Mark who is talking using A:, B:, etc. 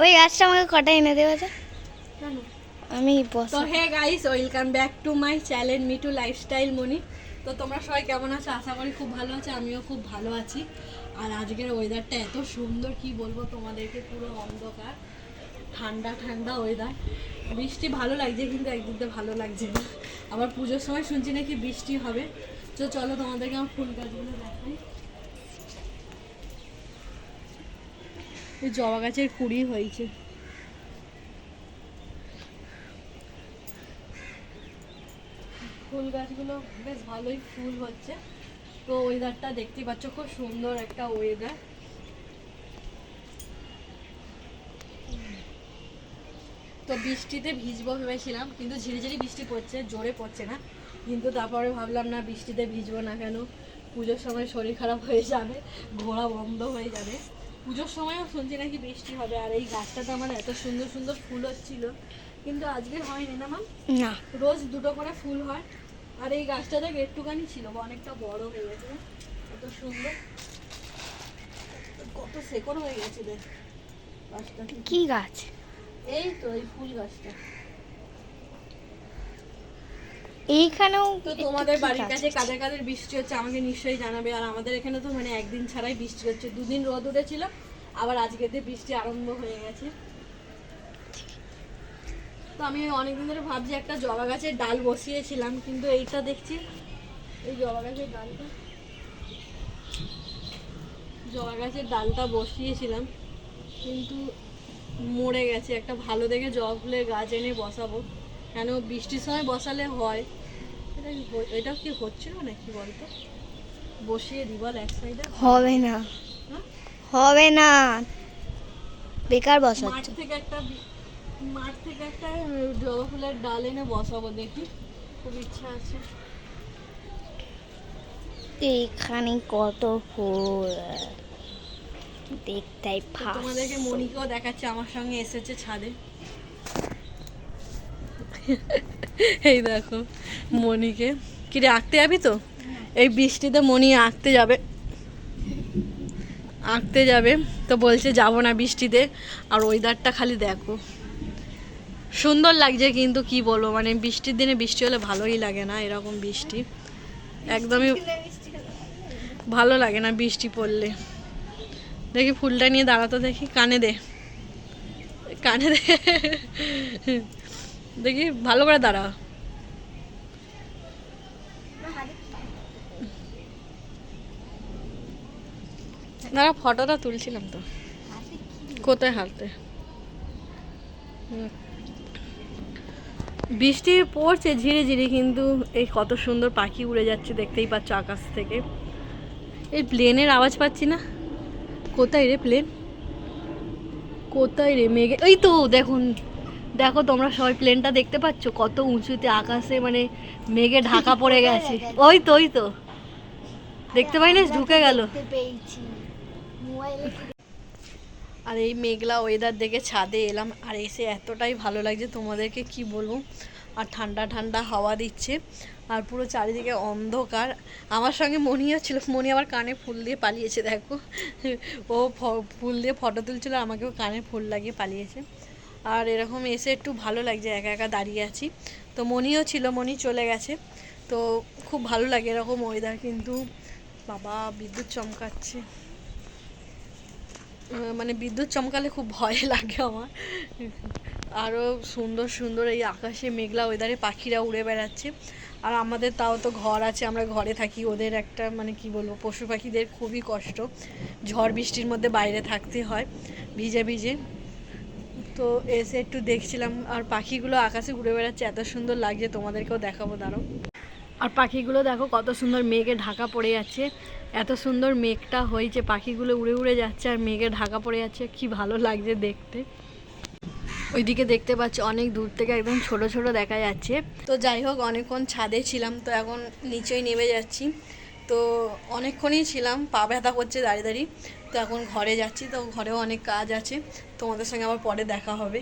A: ওই গাছটা আমাকে কটা এনে দেবে যে
B: কেন
A: আমি
B: তো hey guys welcome back to my channel Mitu lifestyle Moni তো তোমরা সবাই কেমন আছো? আশা করি খুব ভালো আছে আমিও খুব ভালো আছি। আর আজকের ওয়েদারটা এত সুন্দর কি বলব তোমাদেরকে পুরো অন্ধকার। ঠান্ডা ঠান্ডা ওয়েদার বৃষ্টি ভালো লাগছে কিন্তু একদিক দিয়ে ভালো লাগছে না। আবার পুজোর সময় শুনছি নাকি বৃষ্টি হবে। তো চলো তোমাদেরকে আমার ফুল গাছগুলো দেখাই। এই জবা গাছের কুড়ি হয়েছে। ফুল গাছগুলো বেশ ভালোই ফুল হচ্ছে। তো ওয়েদারটা দেখতে পাচ্ছ, খুব সুন্দর একটা ওয়েদার তো বৃষ্টিতে ভিজবো ভেবেছিলাম, কিন্তু ঝিরিঝিরি বৃষ্টি পড়ছে, জোরে পড়ছে না। কিন্তু তারপরে ভাবলাম, না, বৃষ্টিতে ভিজবো না কেন? পুজোর সময় শরীর খারাপ হয়ে যাবে ঘোরা বন্ধ হয়ে যাবে। পুজোর সময়ও শুনছি নাকি বৃষ্টি হবে আর এই গাছটাতে আমার এত সুন্দর সুন্দর ফুল হচ্ছিল। কিন্তু আজকে হয়নি না মাম
A: না।
B: রোজ দুটো করে ফুল হয় আর এই গাছটা দেখ একটুখানি ছিল অনেকটা বড় হয়ে গেছে এত সুন্দর। কত শেকড় হয়ে গেছে দেখ। গাছটা।
A: কি গাছ?
B: এই তো এই ফুল গাছটা।
A: এইখানেও
B: তো তোমাদের বাড়ির কাছে কাদের কাদের বৃষ্টি হচ্ছে আমাকে নিশ্চয়ই জানাবে। আর আমাদের এখানে তো মানে একদিন ছাড়াই বৃষ্টি হচ্ছে। দুদিন রোদ উঠেছিল আবার আজকে দিয়ে বৃষ্টি আরম্ভ হয়ে গেছে। তো আমি অনেকদিন ধরে ভাবছি একটা জবা গাছের ডাল বসিয়েছিলাম কিন্তু এইটা দেখছি এই জবা গাছের ডালটা জবা গাছের ডালটা বসিয়েছিলাম কিন্তু মরে গেছে। একটা ভালো দেখে জবা ফুলের গাছ এনে বসাবো। কেন বৃষ্টির সময় বসালে হয়? এটা এটা কি হচ্ছিল নাকি বলতো? বসিয়ে দি বল এক সাইডে
A: হবে না।
B: হ্যাঁ?
A: হবে না। বেকার
B: মাঠ থেকে একটা মাঠ থেকে একটা জবা ফুলের ডাল এনে বসাবো দেখি। খুব ইচ্ছা আছে।
A: এইখানে কত ফুল। দেখতেই
B: তো
A: ফাঁস
B: তোমাদেরকে মনিকেও দেখাচ্ছে আমার সঙ্গে এসেছে ছাদে। এই দেখো মনিকে কিরে আঁকতে যাবি তো? এই বৃষ্টিতে মনি আঁকতে যাবে। আঁকতে যাবে। তো বলছে যাব না বৃষ্টিতে। আর ওয়েদারটা খালি দেখো। সুন্দর লাগছে কিন্তু কি বলব মানে বৃষ্টির দিনে বৃষ্টি হলে ভালোই লাগে না এরকম বৃষ্টি। একদমই ভালো লাগে না বৃষ্টি পড়লে। দেখি ফুলটা নিয়ে দাঁড়াতো দেখি, কানে দে। কানে দে। দেখি, ভালো করে দাঁড়া। দাঁড়া, ফটোটা তুলছিলাম তো। কোথায় হাতে। বৃষ্টি পড়ছে ঝিরি ঝিরি, কিন্তু এই কত সুন্দর পাখি উড়ে যাচ্ছে, দেখতেই পাচ্ছ আকাশ থেকে। এই প্লেনের আওয়াজ পাচ্ছি না। কোথায় রে প্লেন? কোথায় রে মেঘে? এই তো, দেখুন দেখো তোমরা সবাই প্লেনটা দেখতে পাচ্ছ, কত উঁচুতে আকাশে মানে মেঘে ঢাকা পড়ে গেছে। ওই তো ওই তো। দেখতে পাই না ঢুকে গেল। আর এই মেঘলা ওয়েদার দেখে ছাদে এলাম, আর এসে এতটাই ভালো লাগছে তোমাদেরকে কি বলব। আর ঠান্ডা ঠান্ডা হাওয়া দিচ্ছে, আর পুরো চারিদিকে অন্ধকার। আমার সঙ্গে মনিও ছিল, মনি আবার কানে ফুল দিয়ে পালিয়েছে, দেখো। ও ফুল দিয়ে ফটো তুলছিল আমাকেও কানে ফুল লাগিয়ে পালিয়েছে। আর এরকম এসে একটু ভালো লাগছে, একা একা দাঁড়িয়ে আছি। তো মনিও ছিল, মনি চলে গেছে। তো খুব ভালো লাগে এরকম ওয়েদার কিন্তু বাবা, বিদ্যুৎ চমকাচ্ছে। মানে বিদ্যুৎ চমকালে খুব ভয় লাগে আমার। আরও সুন্দর সুন্দর এই আকাশে মেঘলা ওয়েদারে পাখিরা উড়ে বেড়াচ্ছে। আর আমাদের তাও তো ঘর আছে, আমরা ঘরে থাকি। ওদের একটা মানে কি বলব, পশু পাখিদের খুবই কষ্ট। ঝড় বৃষ্টির মধ্যে বাইরে থাকতে হয়, ভিজে ভিজে। তো এসে একটু দেখছিলাম, আর পাখিগুলো আকাশে ঘুরে বেড়াচ্ছে, এত সুন্দর লাগছে, তোমাদেরকেও দেখাবো দাঁড়ো আর পাখিগুলো দেখো কত সুন্দর মেঘে ঢাকা পড়ে যাচ্ছে, এত সুন্দর মেঘটা হয়েছে, পাখিগুলো উড়ে উড়ে যাচ্ছে, আর মেঘে ঢাকা পড়ে যাচ্ছে, কি ভালো লাগছে দেখতে। ওইদিকে দেখতে পাচ্ছি, অনেক দূর থেকে একদম ছোট ছোট দেখা যাচ্ছে। তো যাই হোক, অনেকক্ষণ ছাদে ছিলাম, তো এখন নিচেই নেমে যাচ্ছি। তো অনেকক্ষণই ছিলাম, পা ব্যথা করছে দাঁড়িয়ে দাঁড়িয়ে। তো এখন ঘরে যাচ্ছি, তো ঘরেও অনেক কাজ আছে। তোমাদের সঙ্গে আবার পরে দেখা হবে।